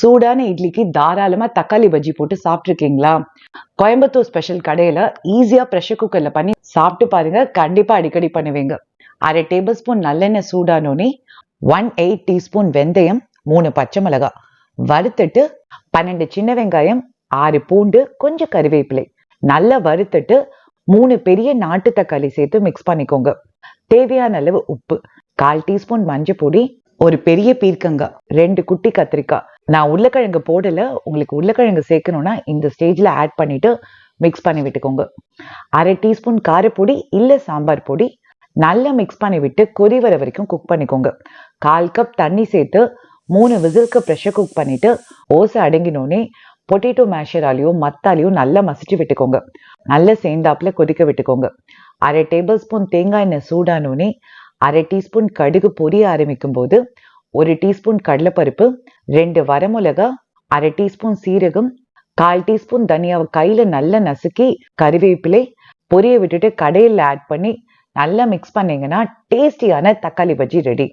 சூடான இட்லிக்கு தாராளமா தக்காளி பஜ்ஜி போட்டு சாப்பிட்ருக்கீங்களா கோயம்புத்தூர் ஸ்பெஷல் கடையில ஈஸியா ப்ரெஷர் குக்கர்ல பண்ணி சாப்பிட்டு பாருங்க. கண்டிப்பா அடிக்கடி பண்ணுவீங்க. அரை டேபிள் ஸ்பூன் நல்லெண்ணெய் சூடானோனே ஒன் எயிட் டீஸ்பூன் வெந்தயம் மூணு பச்சை மிளகாய் வறுத்துட்டு பன்னெண்டு சின்ன வெங்காயம் ஆறு பூண்டு கொஞ்சம் கருவேப்பிலை. நல்லா வறுத்துட்டு மூணு பெரிய நாட்டு தக்காளி சேர்த்து மிக்ஸ் பண்ணிக்கோங்க. தேவையான அளவு உப்பு கால் டீஸ்பூன் மஞ்சள் பொடி ஒரு பெரிய பீர்க்கங்காய் ரெண்டு குட்டி கத்திரிக்காய். நான் உருளைக்கிழங்கு போடல உங்களுக்கு உருளைக்கிழங்கு சேர்க்கணும்னா இந்த ஸ்டேஜ்ல ஆட் பண்ணிட்டு மிக்ஸ் பண்ணி விட்டுக்கோங்க. அரை டீஸ்பூன் காரப்பொடி இல்லை சாம்பார் பொடி. நல்லா மிக்ஸ் பண்ணி விட்டு கொதி வர வரைக்கும் குக் பண்ணிக்கோங்க. கால் கப் தண்ணி சேர்த்து மூணு விசிலுக்கு ப்ரெஷர் குக் பண்ணிட்டு ஓசை அடங்கினோடனே பொட்டேட்டோ மேஷராலையும் மத்தாலையும் நல்லா மசிச்சு விட்டுக்கோங்க. நல்லா சேர்ந்தாப்புல கொதிக்க விட்டுக்கோங்க. அரை டேபிள் ஸ்பூன் தேங்காய் எண்ணெய் சூடானோடனே அரை டீஸ்பூன் கடுகு பொரிய ஆரம்பிக்கும் போது ஒரு டீஸ்பூன் கடலைப்பருப்பு ரெண்டு வரமிளகா அரை டீஸ்பூன் சீரகம் கால் டீஸ்பூன் தனியாவை கையில நல்லா நசுக்கி கறிவேப்பிலை பொரிய விட்டுட்டு கடையில் ஆட் பண்ணி நல்லா மிக்ஸ் பண்ணீங்கன்னா டேஸ்டியான தக்காளி பஜ்ஜி ரெடி